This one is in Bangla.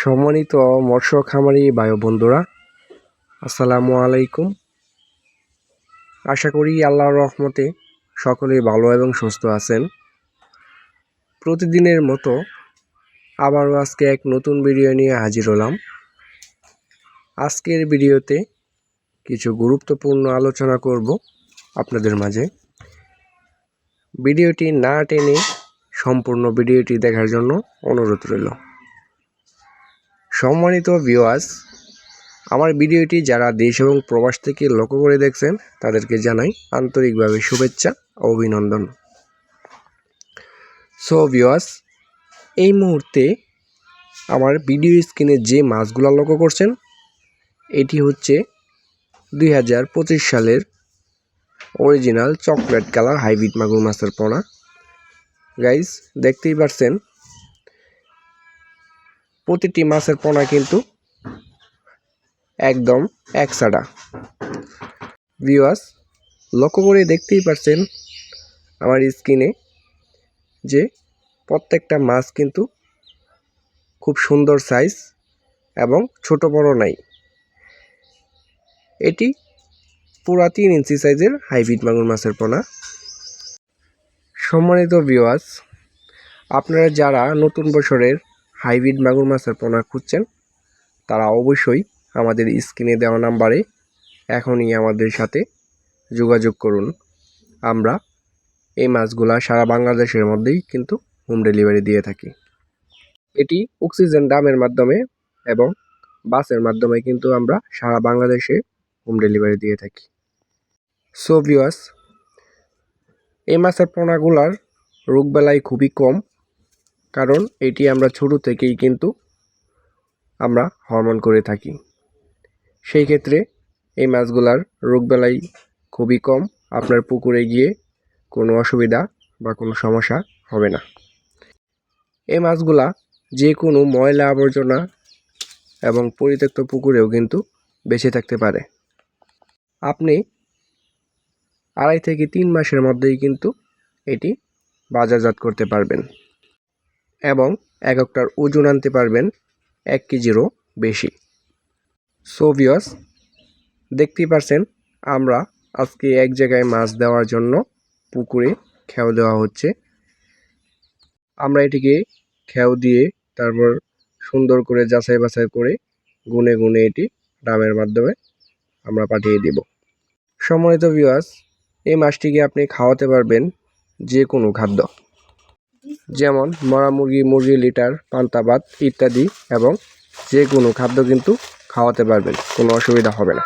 সম্মানিত মৎস্য খামারি বায়ু বন্ধুরা, আসসালামু আলাইকুম। আশা করি আল্লাহর রহমতে সকলেই ভালো এবং সুস্থ আছেন। প্রতিদিনের মতো আবারও আজকে এক নতুন ভিডিও নিয়ে হাজির হলাম। আজকের ভিডিওতে কিছু গুরুত্বপূর্ণ আলোচনা করব আপনাদের মাঝে। ভিডিওটি না টেনে সম্পূর্ণ ভিডিওটি দেখার জন্য অনুরোধ রইল। সম্মানিত ভিউয়ার্স আমার ভিডিওটি যারা দেশ এবং প্রবাস থেকে লক্ষ্য করে দেখছেন, তাদেরকে জানাই আন্তরিকভাবে শুভেচ্ছা ও অভিনন্দন। সো ভিউয়ার্স এই মুহূর্তে আমার ভিডিও স্ক্রিনে যে মাছগুলো লক্ষ্য করছেন, এটি হচ্ছে দুই হাজার পঁচিশ সালের অরিজিনাল চকলেট কালার হাইব্রিড মাগুর মাছের পোনা। গাইস দেখতেই পারছেন প্রতিটি মাছের পোনা কিন্তু একদম একসাডা। ভিউয়ার্স লক্ষ্য করে দেখতেই পারছেন আমার স্ক্রিনে যে প্রত্যেকটা মাছ কিন্তু খুব সুন্দর সাইজ এবং ছোট বড় নাই। এটি পুরা তিন ইঞ্চি সাইজের হাইব্রিড মাগুর মাছের পোনা। সম্মানিত ভিউয়ার্স আপনারা যারা নতুন বছরের হাইব্রিড মাগুর মাছের পোনা খুঁজছেন, তারা অবশ্যই আমাদের স্ক্রিনে দেওয়া নাম্বারে এখনই আমাদের সাথে যোগাযোগ করুন। আমরা এই মাছগুলা সারা বাংলাদেশের মধ্যেই কিন্তু হোম ডেলিভারি দিয়ে থাকি। এটি অক্সিজেন ডামের মাধ্যমে এবং বাসের মাধ্যমে কিন্তু আমরা সারা বাংলাদেশে হোম ডেলিভারি দিয়ে থাকি। সো ভিউয়ার্স এই মাছের পোনাগুলার রোগবেলায় খুবই কম। কারণ এটি আমরা ছোট থেকেই কিন্তু আমরা হরমোন করে থাকি। সেই ক্ষেত্রে এই মাছগুলার রোগবেলাই খুবই কম, আপনার পুকুরে গিয়ে কোনো অসুবিধা বা কোনো সমস্যা হবে না। এই মাছগুলা যে কোনো ময়লা আবর্জনা এবং পরিত্যক্ত পুকুরেও কিন্তু বেঁচে থাকতে পারে। আপনি আড়াই থেকে তিন মাসের মধ্যেই কিন্তু এটি বাজারজাত করতে পারবেন। এবং এক ওজন আনতে পারবেন এক কেজিরও বেশি। সোভিয়স দেখতেই পারছেন, আমরা আজকে এক জায়গায় মাছ দেওয়ার জন্য পুকুরে খেয়াও দেওয়া হচ্ছে। আমরা এটিকে খেয়াও দিয়ে তারপর সুন্দর করে যাচাই বাছাই করে গুনে গুনে এটি ড্রামের মাধ্যমে আমরা পাঠিয়ে দিব। সম্মানিত ভিউয়ার্স এই মাছটিকে আপনি খাওয়াতে পারবেন যে কোনো খাদ্য। যেমন মরা মুরগি মুরগি লিটার, পান্তা ভাত ইত্যাদি এবং যে কোনো খাদ্য কিন্তু খাওয়াতে পারবেন, কোনো অসুবিধা হবে না।